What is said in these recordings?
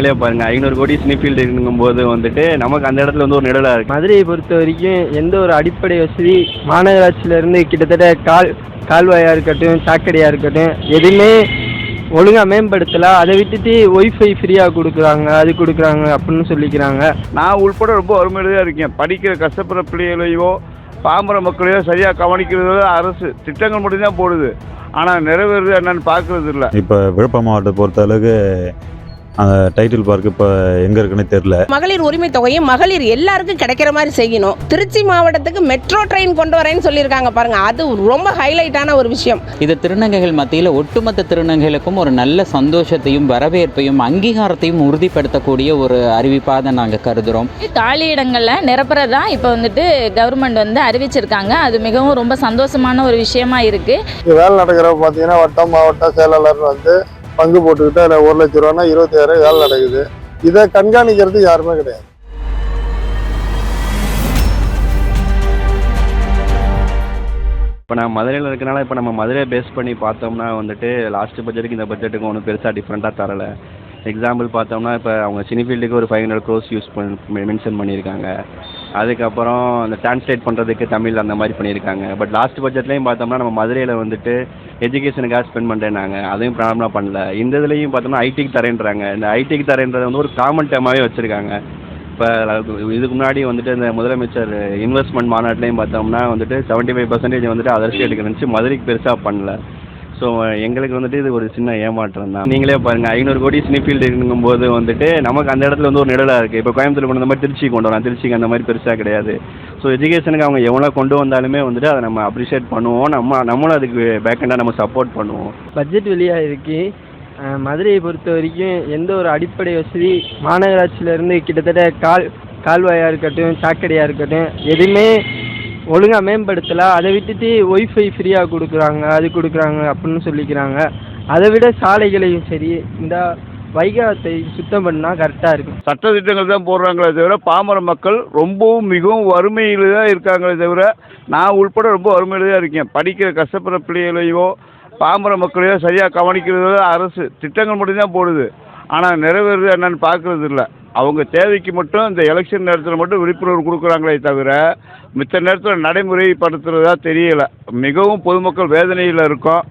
நீங்களே பாருங்க. ஐநூறு கோடி ஸ்னீஃபீல்டு இருக்கும்போது வந்துட்டு நமக்கு அந்த இடத்துல வந்து ஒரு நிழலாக இருக்கு. மதுரையை பொறுத்த வரைக்கும் எந்த ஒரு அடிப்படை வசதி மாநகராட்சியிலேருந்து கிட்டத்தட்ட கால் கால்வாயாக இருக்கட்டும் சாக்கடையாக இருக்கட்டும் எதுவுமே ஒழுங்காக மேம்படுத்தலை. அதை விட்டுட்டு ஒய்ஃபை ஃப்ரீயாக கொடுக்குறாங்க அது கொடுக்குறாங்க அப்படின்னு சொல்லிக்கிறாங்க. நான் உள்பட ரொம்ப வறுமையில இருக்கேன். படிக்கிற கஷ்டப்படுற பிள்ளைகளையோ பாமர மக்களையோ சரியாக கவனிக்கிறது அரசு திட்டங்கள் மட்டும்தான் போடுது. ஆனால் நிறைவேறுது என்னன்னு பார்க்கறது இல்லை. இப்போ விழுப்புரம் மாவட்டத்தை பொறுத்த அளவுக்கு அந்த டைட்டில் பார்க் இப்போ எங்கே இருக்குன்னு தெரில மகளிர் உரிமை தொகையை மகளிர் எல்லாருக்கும் கிடைக்கிற மாதிரி செய்யணும். திருச்சி மாவட்டத்துக்கு மெட்ரோ ட்ரெயின் கொண்டு வரேன்னு சொல்லியிருக்காங்க பாருங்க. அது ரொம்ப ஹைலைட்டான ஒரு விஷயம். இது திருநங்கைகள் மத்தியில் ஒட்டுமொத்த திருநங்கைகளுக்கும் ஒரு நல்ல சந்தோஷத்தையும் வரவேற்பையும் அங்கீகாரத்தையும் உறுதிப்படுத்தக்கூடிய ஒரு அறிவிப்பாக நாங்கள் கருதுகிறோம் காலி இடங்களை நிரப்புறதா இப்போ வந்துட்டு கவர்மெண்ட் வந்து அறிவிச்சிருக்காங்க. அது மிகவும் ரொம்ப சந்தோஷமான ஒரு விஷயமா இருக்கு. வேலை நடக்கிறப்ப பார்த்தீங்கன்னா வட்டம் மாவட்ட செயலாளர் வந்து பங்கு போட்டுக்கிட்டு அதில் ஒரு லட்ச ரூபானா இருபத்தாயிரம் வேலை நடக்குது. இதை கண்காணிக்கிறது யாருமே கிடையாது. இப்போ நான் மதுரையில் இருக்கனால இப்போ நம்ம மதுரையை பேஸ் பண்ணி பார்த்தோம்னா வந்துட்டு லாஸ்ட் பட்ஜெட்டுக்கு இந்த பட்ஜெட்டுக்கு ஒன்றும் பெருசாக டிஃப்ரெண்ட்டாக தரல. எக்ஸாம்பிள் பார்த்தோம்னா இப்போ அவங்க சினிஃபீல்டுக்கு ஒரு ஃபைவ் ஹண்ட்ரட் க்ரோஸ் யூஸ் பண்ணி மென்ஷன் பண்ணியிருக்காங்க. அதுக்கப்புறம் அந்த டிரான்ஸ்லேட் பண்ணுறதுக்கு தமிழ் அந்த மாதிரி பண்ணியிருக்காங்க. பட் லாஸ்ட் பட்ஜெட்லேயும் பார்த்தோம்னா நம்ம மதுரையில் வந்துட்டு எஜுகேஷனுக்காக ஸ்பெண்ட் பண்ணுறேன்னாங்க அதையும் ப்ராப்ளமாக பண்ணல. இந்த இதுலேயும் பார்த்தோம்னா ஐடிக்கு தரேன்றாங்க. இந்த ஐடிக்கு தரேன்றதை வந்து ஒரு காமன் டேமாகவே வச்சுருக்காங்க. இப்போ இதுக்கு முன்னாடி வந்துட்டு இந்த முதலமைச்சர் இன்வெஸ்ட்மெண்ட் மாநாட்டிலையும் பார்த்தோம்னா வந்துட்டு செவன்ட்டி ஃபைவ் பர்சன்டேஜ் வந்துட்டு அதர் ஸ்டேட்டுக்கு இருந்துச்சு மதுரைக்கு பெருசாக பண்ணல. ஸோ எங்களுக்கு வந்துட்டு இது ஒரு சின்ன ஏமாற்றம் தான். நீங்களே பாருங்கள் ஐநூறு கோடி ஸ்னீஃபீல்டு இருக்கும்போது வந்துட்டு நமக்கு அந்த இடத்துல வந்து ஒரு நிழலாக இருக்குது இப்போ கோயம்புத்தூர் கொண்டு வந்த மாதிரி திருச்சி கொண்டு வரலாம். திருச்சிக்கு அந்த மாதிரி பெருசாக கிடையாது. ஸோ எஜுகேஷனுக்கு அவங்க எவ்வளோ கொண்டு வந்தாலுமே வந்துட்டு அதை நம்ம அப்ரிஷியேட் பண்ணுவோம். நம்ம நம்மளும் அதுக்கு பேக்கெண்டாக நம்ம சப்போர்ட் பண்ணுவோம். பட்ஜெட் வெளியாக இருக்கு. மதுரையை பொறுத்த வரைக்கும் எந்த ஒரு அடிப்படை வசதி மாநகராட்சியிலேருந்து கிட்டத்தட்ட கால் கால்வாயாக இருக்கட்டும் சாக்கடையாக இருக்கட்டும் எதுவுமே ஒழுங்காக மேம்படுத்தலை அதை விட்டுட்டு ஒய்ஃபை ஃப்ரீயாக கொடுக்குறாங்க அது கொடுக்குறாங்க அப்படின்னு சொல்லிக்கிறாங்க. அதை விட சாலைகளையும் சரி இந்த வைகாத்தை சுத்தம் பண்ணால் கரெக்டாக இருக்கும். சட்ட திட்டங்கள் தான் போடுறாங்களே தவிர பாமர மக்கள் ரொம்பவும் மிகவும் வறுமையில் தான் இருக்காங்களே தவிர நான் உள்பட ரொம்ப வறுமையில் தான் இருக்கேன். படிக்கிற கஷ்டப்படுற பிள்ளைகளையோ பாமர மக்களையோ சரியாக கவனிக்கிறது அரசு. திட்டங்கள் மட்டும்தான் போடுது. ஆனால் நிறைவேறுது என்னன்னு பார்க்கறது இல்லை அவங்க தேவைக்கு மட்டும் இந்த எலெக்ஷன் நேரத்தில் மட்டும் விழிப்புணர்வு கொடுக்குறாங்களே தவிர மித்த நேரத்தில் நடைமுறைப்படுத்துறதா தெரியல. மிகவும் பொதுமக்கள் வேதனையில் இருக்கோம்.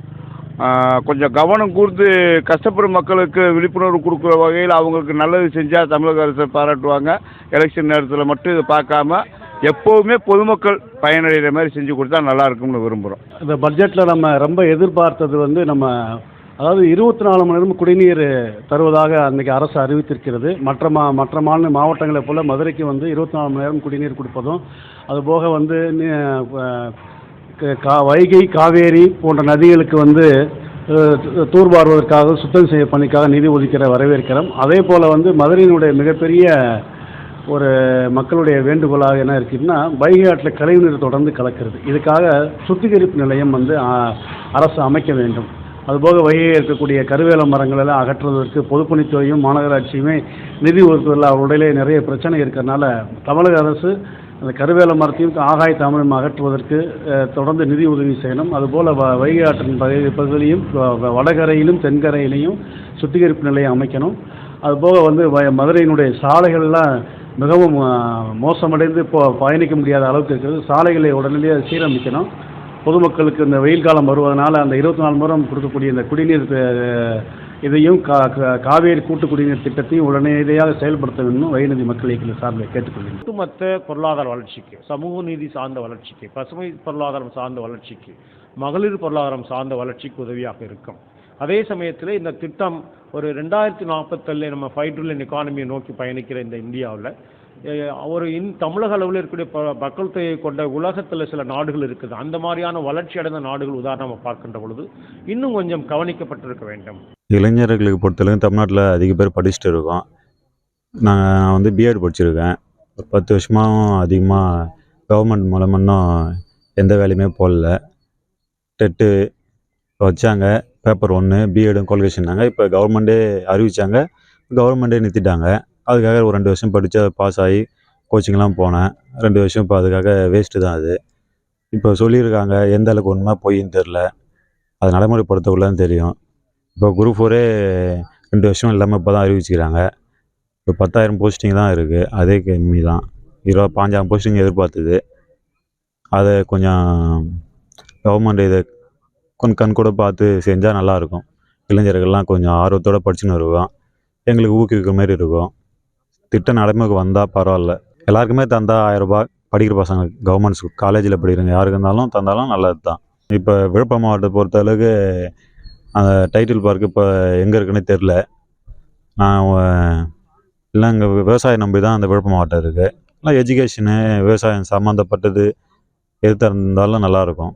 கொஞ்சம் கவனம் கூர்ந்து கஷ்டப்படும் மக்களுக்கு விழிப்புணர்வு கொடுக்குற வகையில் அவங்களுக்கு நல்லது செஞ்சால் தமிழக அரசை பாராட்டுவாங்க. எலெக்ஷன் நேரத்தில் மட்டும் இதை பார்க்காம எப்போவுமே பொதுமக்கள் பயனடைகிற மாதிரி செஞ்சு கொடுத்தா நல்லா இருக்கும்னு விரும்புகிறோம் இந்த பட்ஜெட்டில் நம்ம ரொம்ப எதிர்பார்த்தது வந்து நம்ம அதாவது இருபத்தி நாலு மணி நேரம் குடிநீர் தருவதாக அன்றைக்கி அரசு அறிவித்திருக்கிறது. மற்ற மா மற்ற மாநில மாவட்டங்களைப் போல் மதுரைக்கு வந்து இருபத்தி நாலு மணி நேரம் குடிநீர் கொடுப்பதும் அதுபோக வந்து க- கா வைகை காவேரி போன்ற நதிகளுக்கு வந்து அஹ், தூர்வாருவதற்காக சுத்தம் செய்ய பணிக்காக நிதி ஒதுக்கிற வரவேற்கிறோம். அதே போல் வந்து மதுரையினுடைய மிகப்பெரிய ஒரு மக்களுடைய வேண்டுகோளாக என்ன இருக்குதுன்னா வைகை ஆற்றில் கழிவுநீர் தொடர்ந்து கலக்கிறது. இதுக்காக சுத்திகரிப்பு நிலையம் வந்து அரசு அமைக்க வேண்டும். அதுபோக வைகையில் இருக்கக்கூடிய கருவேல மரங்கள் எல்லாம் அகற்றுவதற்கு பொதுப்பணித்துறையும் மாநகராட்சியுமே நிதி ஒதுக்குவதில் அவருடைய நிறைய பிரச்சனை இருக்கிறதுனால தமிழக அரசு அந்த கருவேல மரத்தையும் ஆகாய தாமரம் அகற்றுவதற்கு தொடர்ந்து நிதி உதவி செய்யணும். அதுபோல் வ வைகை ஆற்றின் பகுதி பகுதியிலும் வ- வடகரையிலும் தென்கரையிலையும் சுத்திகரிப்பு நிலையம் அமைக்கணும். அதுபோக வந்து மதுரையினுடைய சாலைகள்லாம் மிகவும் மோசமடைந்து இப்போ பயணிக்க முடியாத அளவுக்கு இருக்கிறது சாலைகளை உடனடியாக சீரமைக்கணும். பொதுமக்களுக்கு இந்த வெயில் காலம் வருவதனால் அந்த இருபத்தி நாலு முறம் கொடுக்கக்கூடிய இந்த குடிநீர் இதையும் கா காவேரி கூட்டு குடிநீர் திட்டத்தையும் உடனடியாக செயல்படுத்த வேண்டும். வைநதி மக்கள் இயக்கத்தில் சார்பில் கேட்டுக்கொள்கிறேன் ஒட்டுமொத்த பொருளாதார வளர்ச்சிக்கு சமூக நீதி சார்ந்த வளர்ச்சிக்கு பசுமை பொருளாதாரம் சார்ந்த வளர்ச்சிக்கு மகளிர் பொருளாதாரம் சார்ந்த வளர்ச்சிக்கு உதவியாக இருக்கும். அதே சமயத்தில் இந்த திட்டம் ஒரு ரெண்டாயிரத்தி நாற்பத்தேழில் நம்ம ஃபைவ் ட்ரில்லியன் எக்கானமியை நோக்கி பயணிக்கிற இந்த இந்தியாவில் ஒரு இன் தமிழக அளவில் இருக்கக்கூடிய ப- மக்கள் தொகையை கொண்ட உலகத்தில் சில நாடுகள் இருக்குது. அந்த மாதிரியான வளர்ச்சி அடைந்த நாடுகள் உதாரணமாக பார்க்கின்ற பொழுது இன்னும் கொஞ்சம் கவனிக்கப்பட்டிருக்க வேண்டும். இளைஞர்களுக்கு பொறுத்தளவு தமிழ்நாட்டில் அதிக பேர் படிச்சுட்டு இருக்கோம். நான் வந்து பிஎட் படிச்சிருக்கேன். ஒரு பத்து வருஷமாகவும் அதிகமாக கவர்மெண்ட் மூலம் இன்னும் எந்த வேலையுமே போடல. டெட்டு வச்சாங்க. பேப்பர் ஒன்று பிஎடும் குவாலிஃபிகேஷன்னாங்க இப்போ கவர்மெண்ட்டே அறிவித்தாங்க கவர்மெண்ட்டே நிறுத்திட்டாங்க. அதுக்காக ஒரு ரெண்டு வருஷம் படித்து பாஸ் ஆகி கோச்சிங்லாம் போனேன். ரெண்டு வருஷம் இப்போ அதுக்காக வேஸ்ட்டு தான் அது. இப்போ சொல்லியிருக்காங்க எந்த அளவுக்கு உண்மை பொய்ன்னு தெரில அது நடைமுறைப்படுத்தக்குள்ள தெரியும். இப்போ குரூப் ஃபோரே ரெண்டு வருஷம் இல்லாமல் இப்போ தான் அறிவிச்சுக்கிறாங்க. இப்போ பத்தாயிரம் போஸ்டிங் தான் இருக்குது அதே கம்மி தான். இருபது பாஞ்சாயிரம் போஸ்டிங் எதிர்பார்த்தது. அதை கொஞ்சம் கவர்மெண்ட் இதை கொஞ்சம் கண் கூட பார்த்து செஞ்சால் நல்லாயிருக்கும் இளைஞர்கள்லாம் கொஞ்சம் ஆர்வத்தோடு படிச்சுன்னு வருவோம் எங்களுக்கு ஊக்குவிக்கிற மாதிரி இருக்கும். திட்டம் நடைமுறைக்கு வந்தால் பரவாயில்ல. எல்லாருக்குமே தந்தால் ஆயிரரூபா படிக்கிற பசங்க கவர்மெண்ட் ஸ்கூல் காலேஜில் படிக்கிறவங்க யாருக்கு இருந்தாலும் தந்தாலும் நல்லது தான் இப்போ விழுப்புரம் மாவட்டத்தை பொறுத்த அளவுக்கு அந்த டைட்டில் பார்க் இப்போ எங்கே இருக்குன்னு தெரில நான் இல்லை இங்கே விவசாயம் நம்பி தான் அந்த விழுப்புரம் மாவட்டம் இருக்குது இல்லை எஜுகேஷனு விவசாயம் சம்மந்தப்பட்டது எது இருந்தாலும் நல்லாயிருக்கும்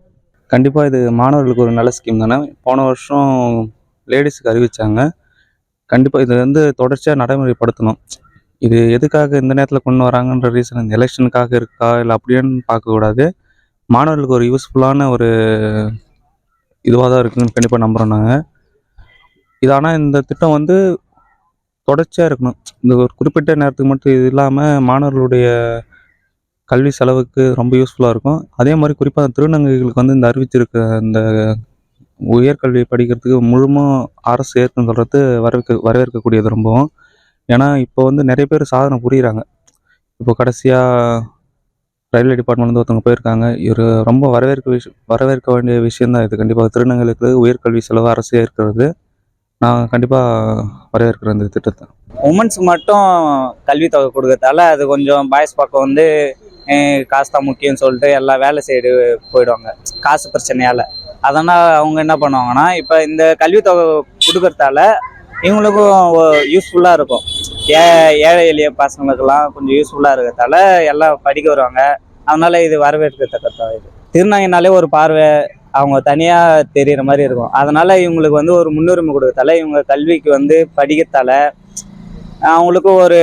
கண்டிப்பாக இது மாணவர்களுக்கு ஒரு நல்ல ஸ்கீம் தானே? போன வருஷம் லேடிஸுக்கு அறிவிச்சாங்க. கண்டிப்பாக இது வந்து தொடர்ச்சியாக நடைமுறைப்படுத்தணும். இது எதுக்காக இந்த நேரத்தில் கொண்டு வராங்கன்ற ரீசன் இந்த எலெக்ஷனுக்காக இருக்கா இல்லை அப்படின்னு பார்க்கக்கூடாது மாணவர்களுக்கு ஒரு யூஸ்ஃபுல்லான ஒரு இதுவாக தான் இருக்குன்னு கண்டிப்பாக நம்புகிறோம் நாங்கள் இது ஆனால் இந்த திட்டம் வந்து தொடர்ச்சியாக இருக்கணும். இந்த ஒரு குறிப்பிட்ட நேரத்துக்கு மட்டும் இது இல்லாமல் மாணவர்களுடைய கல்வி செலவுக்கு ரொம்ப யூஸ்ஃபுல்லாக இருக்கும். அதே மாதிரி குறிப்பாக திருநங்கைகளுக்கு வந்து இந்த அறிவிச்சிருக்க இந்த உயர்கல்வி படிக்கிறதுக்கு முழுமும் அரசு ஏற்குன்னு சொல்கிறது வரவேற்க வரவேற்கக்கூடியது ரொம்பவும். ஏன்னா இப்போ வந்து நிறைய பேர் சாதனை புரியுறாங்க. இப்போ கடைசியாக ரயில்வே டிபார்ட்மெண்ட்லேருந்து ஒருத்தவங்க போயிருக்காங்க. இவர் ரொம்ப வரவேற்க விஷயம் வரவேற்க வேண்டிய விஷயந்தான் இது. கண்டிப்பாக திருநங்கைகளுக்கு உயர்கல்வி செலவு அரசு இருக்கிறது. நான் கண்டிப்பாக வரவேற்கிறேன் இந்த திட்டத்தை. உமன்ஸ் மட்டும் கல்வித்தொகை கொடுக்கறதால அது கொஞ்சம் பாய்ஸ் பக்கம் வந்து காசு தான் முக்கியம்னு சொல்லிட்டு எல்லா வேலை சைடு போயிடுவாங்க. காசு பிரச்சனையால். அதனால் அவங்க என்ன பண்ணுவாங்கன்னா இப்போ இந்த கல்வித்தொகை கொடுக்கறதால இவங்களுக்கும் யூஸ்ஃபுல்லாக இருக்கும். ஏ ஏழை எளிய பசங்களுக்கெல்லாம் கொஞ்சம் யூஸ்ஃபுல்லாக இருக்கிறதால எல்லாம் படிக்க வருவாங்க. அதனால இது வரவேற்கத்தக்கதான் இது. திருநங்கைனாலே ஒரு பார்வை அவங்க தனியாக தெரிகிற மாதிரி இருக்கும். அதனால் இவங்களுக்கு வந்து ஒரு முன்னுரிமை கொடுக்கறதால இவங்க கல்விக்கு வந்து படிக்கிறதால அவங்களுக்கும் ஒரு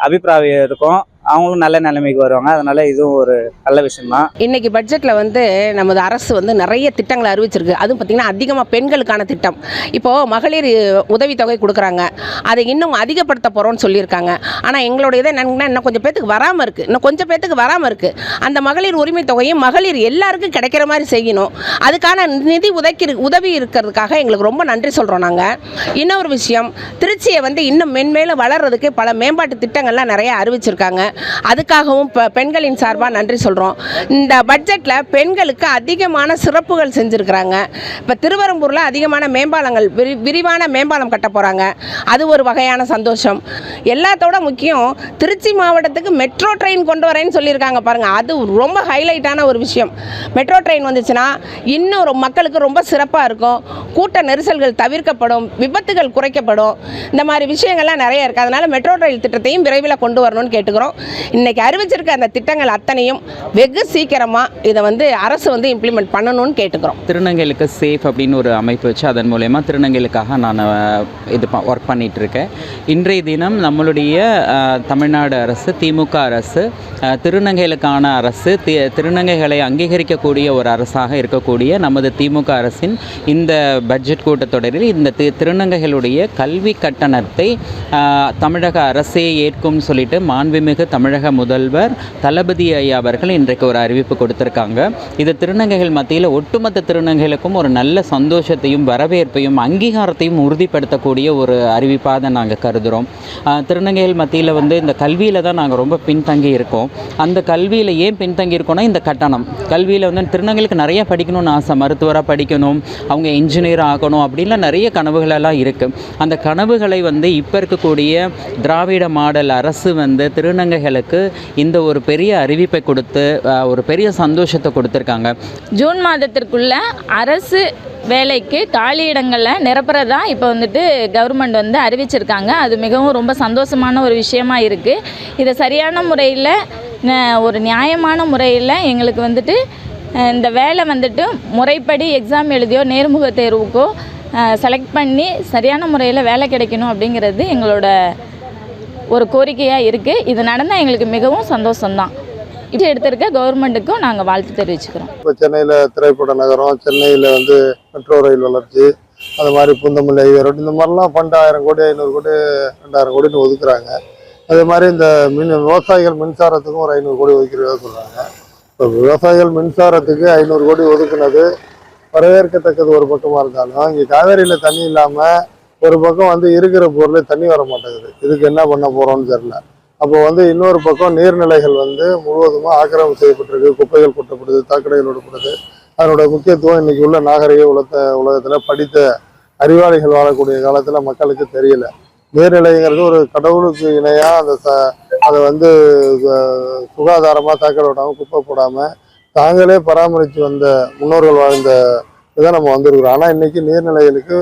அபிப்பிராயம் இருக்கும். அவங்களும் நல்ல நிலைமைக்கு வருவாங்க. அதனால இதுவும் ஒரு நல்ல விஷயம்தான். இன்னைக்கு பட்ஜெட்டில் வந்து நமது அரசு வந்து நிறைய திட்டங்களை அறிவிச்சிருக்கு. அதுவும் பார்த்திங்கன்னா அதிகமாக பெண்களுக்கான திட்டம். இப்போது மகளிர் உதவித்தொகை கொடுக்குறாங்க. அதை இன்னும் அதிகப்படுத்த போகிறோம்னு சொல்லியிருக்காங்க. ஆனால் எங்களுடைய இதை என்னன்னா இன்னும் கொஞ்சம் பேத்துக்கு வராமல் இருக்குது இன்னும் கொஞ்சம் பேத்துக்கு வராமல் இருக்குது அந்த மகளிர் உரிமை தொகையும் மகளிர் எல்லாருக்கும் கிடைக்கிற மாதிரி செய்யணும். அதுக்கான நிதி உதவி உதவி இருக்கிறதுக்காக எங்களுக்கு ரொம்ப நன்றி சொல்கிறோம் நாங்கள் இன்னொரு விஷயம் திருச்சியை வந்து இன்னும் மென்மேலும் வளர்றதுக்கு பல மேம்பாட்டு திட்டங்கள்லாம் நிறைய அறிவிச்சிருக்காங்க. அதுக்காகவும் பெண்களின் சார்பாக நன்றி சொல்கிறோம் இந்த பட்ஜெட்டில் பெண்களுக்கு அதிகமான சிறப்புகள் செஞ்சுருக்கிறாங்க. இப்போ திருவரம்பூரில் அதிகமான மேம்பாலங்கள் விரி விரிவான மேம்பாலம் கட்ட போகிறாங்க அது ஒரு வகையான சந்தோஷம். எல்லாத்தோட முக்கியம் திருச்சி மாவட்டத்துக்கு மெட்ரோ ட்ரெயின் கொண்டு வரேன்னு சொல்லியிருக்காங்க பாருங்கள் அது ரொம்ப ஹைலைட்டான ஒரு விஷயம். மெட்ரோ ட்ரெயின் வந்துச்சுன்னா இன்னும் மக்களுக்கு ரொம்ப சிறப்பாக இருக்கும். கூட்ட நெரிசல்கள் தவிர்க்கப்படும் விபத்துகள் குறைக்கப்படும். இந்த மாதிரி விஷயங்கள்லாம் நிறைய இருக்குது அதனால் மெட்ரோ ரயில் திட்டத்தையும் விரைவில் கொண்டு வரணும்னு கேட்டுக்கிறோம். இன்றைக்கி அறிவிச்சிருக்க அந்த திட்டங்கள் அத்தனையும் வெகு சீக்கிரமாக இதை வந்து அரசு வந்து இம்ப்ளிமெண்ட் பண்ணணும்னு கேட்டுக்கிறோம். திருநங்கைகளுக்கு சேஃப் அப்படின்னு ஒரு அமைப்பு வச்சு அதன் மூலயமா திருநங்கைகளுக்காக நான் இது ஒர்க் பண்ணிகிட்ருக்கேன் இன்றைய தினம் நம்மளுடைய தமிழ்நாடு அரசு திமுக அரசு திருநங்கைகளுக்கான அரசு தி திருநங்கைகளை அங்கீகரிக்கக்கூடிய ஒரு அரசாக இருக்கக்கூடிய நமது திமுக அரசின் இந்த பட்ஜெட் கூட்டத்தொடரில் இந்த தி திருநங்கைகளுடைய கல்வி கட்டணத்தை தமிழக அரசே ஏற்கும் சொல்லிட்டு மாண்புமிகு தமிழக முதல்வர் தளபதி ஐயா அவர்கள் இன்றைக்கு ஒரு அறிவிப்பு கொடுத்துருக்காங்க. இது திருநங்கைகள் மத்தியில் ஒட்டுமொத்த திருநங்கைகளுக்கும் ஒரு நல்ல சந்தோஷத்தையும் வரவேற்பையும் அங்கீகாரத்தையும் உறுதிப்படுத்தக்கூடிய ஒரு அறிவிப்பாக தான் நாங்கள் கருதுகிறோம் திருநங்கைகள் மத்தியில் வந்து இந்த கல்வியில் தான் நாங்கள் ரொம்ப பின்தங்கி இருக்கோம். அந்த கல்வியில் ஏன் பின்தங்கி இருக்கோம்னா இந்த கட்டணம். கல்வியில் வந்து திருநங்கைகளுக்கு நிறைய படிக்கணும்னு ஆசை மருத்துவராக படிக்கணும் அவங்க இன்ஜினியர் ஆகணும் அப்படின்லாம் நிறைய கனவுகளெல்லாம் இருக்குது அந்த கனவுகளை வந்து இப்போ இருக்கக்கூடிய திராவிட மாடல் அரசு வந்து திருநங்கைகளுக்கு இந்த ஒரு பெரிய அறிவிப்பை கொடுத்து ஒரு பெரிய சந்தோஷத்தை கொடுத்துருக்காங்க. ஜூன் மாதத்திற்குள்ள அரசு வேலைக்கு காலியிடங்களை நிரப்புறதா இப்போ வந்துட்டு கவர்மெண்ட் வந்து அறிவிச்சிருக்காங்க. அது மிகவும் ரொம்ப சந்தோஷமான ஒரு விஷயமா இருக்குது இதை சரியான முறையில் ஒரு நியாயமான முறையில் எங்களுக்கு வந்துட்டு இந்த வேலை வந்துட்டு முறைப்படி எக்ஸாம் எழுதியோ நேர்முக தேர்வுக்கோ செலக்ட் பண்ணி சரியான முறையில் வேலை கிடைக்கணும் அப்படிங்கிறது எங்களோட ஒரு கோரிக்கையாக இருக்குது இது நடந்தால் எங்களுக்கு மிகவும் சந்தோஷம்தான். இது எடுத்திருக்க கவர்மெண்ட்டுக்கும் நாங்கள் வாழ்த்து தெரிவிச்சுக்கிறோம். இப்போ சென்னையில் திரைப்பட நகரம் சென்னையில் வந்து மெட்ரோ ரயில் வளர்ச்சி அது மாதிரி புந்தமல்லி ஹைவே ரோடு இந்த மாதிரிலாம் பன்னெண்டாயிரம் ஆயிரம் கோடி ஐநூறு கோடி ரெண்டாயிரம் கோடின்னு ஒதுக்குறாங்க. அதே மாதிரி இந்த மின் விவசாயிகள் மின்சாரத்துக்கும் ஒரு ஐநூறு கோடி ஒதுக்கிறதா சொல்கிறாங்க இப்போ விவசாயிகள் மின்சாரத்துக்கு ஐநூறு கோடி ஒதுக்குனது வரவேற்கத்தக்கது ஒரு பக்கமாக இருந்தாலும் இங்கே காவேரியில் தண்ணி இல்லாமல் ஒரு பக்கம் வந்து இருக்கிற பொருளே தண்ணி வர மாட்டேங்குது. இதுக்கு என்ன பண்ண போகிறோம்னு தெரியல. அப்போ வந்து இன்னொரு பக்கம் நீர்நிலைகள் வந்து முழுவதுமாக ஆக்கிரமிப்பு செய்யப்பட்டிருக்கு. குப்பைகள் கொட்டப்படுது தாக்கடைகள் விடப்படுது அதனோட முக்கியத்துவம் இன்னைக்கு உள்ள நாகரிக உலக உலகத்தில் படித்த அறிவாளிகள் வாழக்கூடிய காலத்தில் மக்களுக்கு தெரியல. நீர்நிலைங்கிறது ஒரு கடவுளுக்கு இணையாக அந்த ச அதை வந்து சுகாதாரமாக தாக்கட விடாமல் குப்பை போடாமல் தாங்களே பராமரித்து வந்த முன்னோர்கள் வாழ்ந்த இதை நம்ம வந்திருக்கிறோம். ஆனால் இன்றைக்கி நீர்நிலைகளுக்கு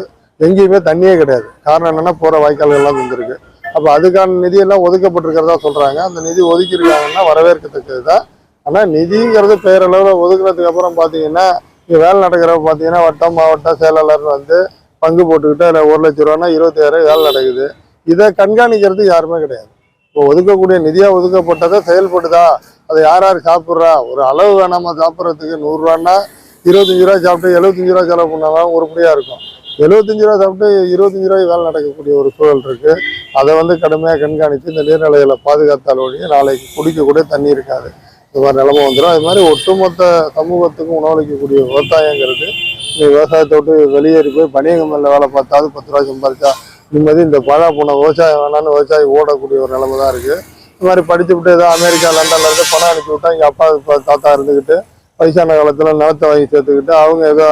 எங்கேயுமே தண்ணியே கிடையாது. காரணம் என்னென்னா போகிற வாய்க்கால்கள்லாம் வந்துருக்கு அப்போ அதுக்கான நிதியெல்லாம் ஒதுக்கப்பட்டிருக்கிறதா சொல்கிறாங்க அந்த நிதி ஒதுக்கியிருக்காங்கன்னா வரவேற்கத்தக்கது தான் ஆனால் நிதிங்கிறது பேரளவில் ஒதுக்குறதுக்கு அப்புறம் பார்த்தீங்கன்னா இங்கே வேலை நடக்கிறப்ப பார்த்தீங்கன்னா வட்டம் மாவட்டம் செயலாளர் வந்து பங்கு போட்டுக்கிட்டு அதில் ஒரு லட்ச ரூபானா இருபத்தாயிரம் வேலை நடக்குது. இதை கண்காணிக்கிறது யாருமே கிடையாது. இப்போ ஒதுக்கக்கூடிய நிதியாக ஒதுக்கப்பட்டதை செயல்படுதா? அதை யார் யார் சாப்பிட்றா? ஒரு அளவு வேணாமா சாப்பிட்றதுக்கு நூறுரூவான்னா இருபத்தஞ்சி ரூபா சாப்பிட்டு எழுபத்தஞ்சு ரூபா செலவு பண்ணாதான் உருப்படியாக இருக்கும். எழுபத்தஞ்சு ரூபா சாப்பிட்டு இருபத்தஞ்சு ரூபாய்க்கு வேலை நடக்கக்கூடிய ஒரு சூழல் இருக்கு. அதை வந்து கடுமையாக கண்காணித்து இந்த நீர்நிலைகளை பாதுகாத்தால் ஒழிய நாளைக்கு குடிக்கக்கூடிய தண்ணி இருக்காது. இந்த மாதிரி நிலமை வந்துடும் அது மாதிரி ஒட்டுமொத்த சமூகத்துக்கும் உணவளிக்கக்கூடிய விவசாயங்கிறது இந்த விவசாயத்தை விட்டு வெளியேறி போய் பனியங்கம்பல்ல வேலை பார்த்தாது பத்து ரூபா சம்பாதிச்சா நிம்மதி. இந்த பழா போன விவசாயம் வேணான்னு விவசாயி ஓடக்கூடிய ஒரு நிலைமை தான் இருக்குது இந்த மாதிரி படித்து விட்டு ஏதோ அமெரிக்கா லண்டன்ல இருந்து பணம் அனுப்பி விட்டா இங்க அப்பா தாத்தா இருந்துக்கிட்டு வயசான காலத்தில் நிலத்தை வாங்கி சேர்த்துக்கிட்டு அவங்க ஏதோ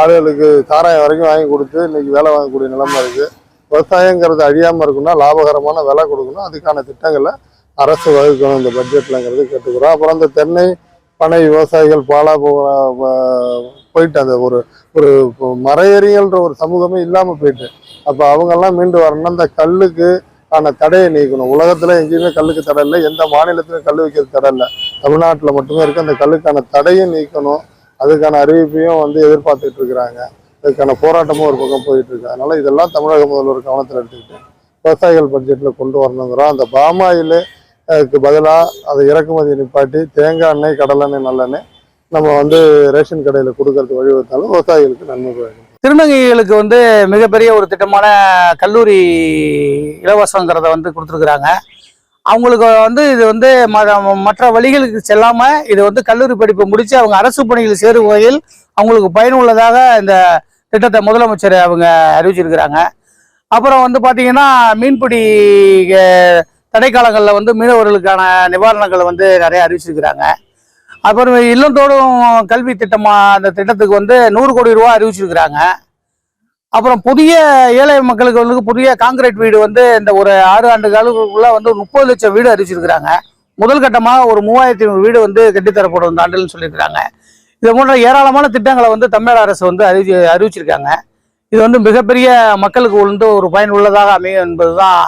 ஆளுகளுக்கு சாராயம் வரைக்கும் வாங்கி கொடுத்து இன்னைக்கு வேலை வாங்கக்கூடிய நிலைமை இருக்கு. விவசாயங்கிறது அழியாமல் இருக்கணும்னா லாபகரமான விலை கொடுக்கணும். அதுக்கான திட்டங்களை அரசு வகுக்கணும் இந்த பட்ஜெட்லங்கிறது கேட்டுக்கிறோம். அப்புறம் இந்த தென்னை பனை விவசாயிகள் பாலா போயிட்டு அந்த ஒரு ஒரு மறையறிகள்ன்ற ஒரு சமூகமே இல்லாமல் போயிட்டு அப்போ அவங்கெல்லாம் மீண்டு வரணும்னா இந்த கல்லுக்கு ஆன தடையை நீக்கணும். உலகத்தில் எங்கேயுமே கல்லுக்கு தடை இல்லை. எந்த மாநிலத்திலும் கல் வைக்கிறது தடை இல்லை. தமிழ்நாட்டில் மட்டுமே இருக்குது அந்த கல்லுக்கான தடையும் நீக்கணும். அதுக்கான அறிவிப்பையும் வந்து எதிர்பார்த்துட்டு இருக்கிறாங்க அதுக்கான போராட்டமும் ஒரு பக்கம் போயிட்டு இருக்கு அதனால இதெல்லாம் தமிழக முதல்வர் கவனத்தில் எடுத்துக்கிட்டு விவசாயிகள் பட்ஜெட்டில் கொண்டு வரணுங்கிறோம். அந்த பாமாயில் அதுக்கு பதிலாக அதை இறக்குமதி நிப்பாட்டி தேங்காய் எண்ணெய் கடலெண்ணெய் நல்லெண்ணெய் நம்ம வந்து ரேஷன் கடையில் கொடுக்கறது வழிவகுத்தாலும் விவசாயிகளுக்கு நன்மை பயக்கும். திருநங்கைகளுக்கு வந்து மிகப்பெரிய ஒரு திட்டமான கல்லூரி இலவசங்கிறத வந்து கொடுத்துருக்குறாங்க. அவங்களுக்கு வந்து இது வந்து ம- மற்ற வழிகளுக்கு செல்லாமல் இது வந்து கல்லூரி படிப்பை முடித்து அவங்க அரசு பணியில் சேரும் வகையில் அவங்களுக்கு பயனுள்ளதாக இந்த திட்டத்தை முதலமைச்சர் அவங்க அறிவிச்சிருக்கிறாங்க. அப்புறம் வந்து பார்த்தீங்கன்னா மீன்பிடி தடைக்காலங்களில் வந்து மீனவர்களுக்கான நிவாரணங்களை வந்து நிறைய அறிவிச்சிருக்கிறாங்க. அப்புறம் இல்லந்தோறும் கல்வி திட்டமாக அந்த திட்டத்துக்கு வந்து நூறு கோடி ரூபா அறிவிச்சிருக்கிறாங்க. அப்புறம் புதிய ஏழை மக்களுக்கு வந்து புதிய காங்கிரீட் வீடு வந்து இந்த ஒரு ஆறு ஆண்டு காலத்துக்குள்ள வந்து முப்பது லட்சம் வீடு அறிவிச்சிருக்கிறாங்க. முதல் கட்டமாக ஒரு மூவாயிரத்தி ஐநூறு வீடு வந்து கட்டித்தரப்படும் இந்த ஆண்டுன்னு சொல்லியிருக்கிறாங்க. இது போன்ற ஏராளமான திட்டங்களை வந்து தமிழக அரசு வந்து அறிவி அறிவிச்சிருக்காங்க. இது வந்து மிகப்பெரிய மக்களுக்கு வந்து ஒரு பயனுள்ளதாக அமையும் என்பதுதான்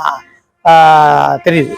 ஆஹ், தெரியுது.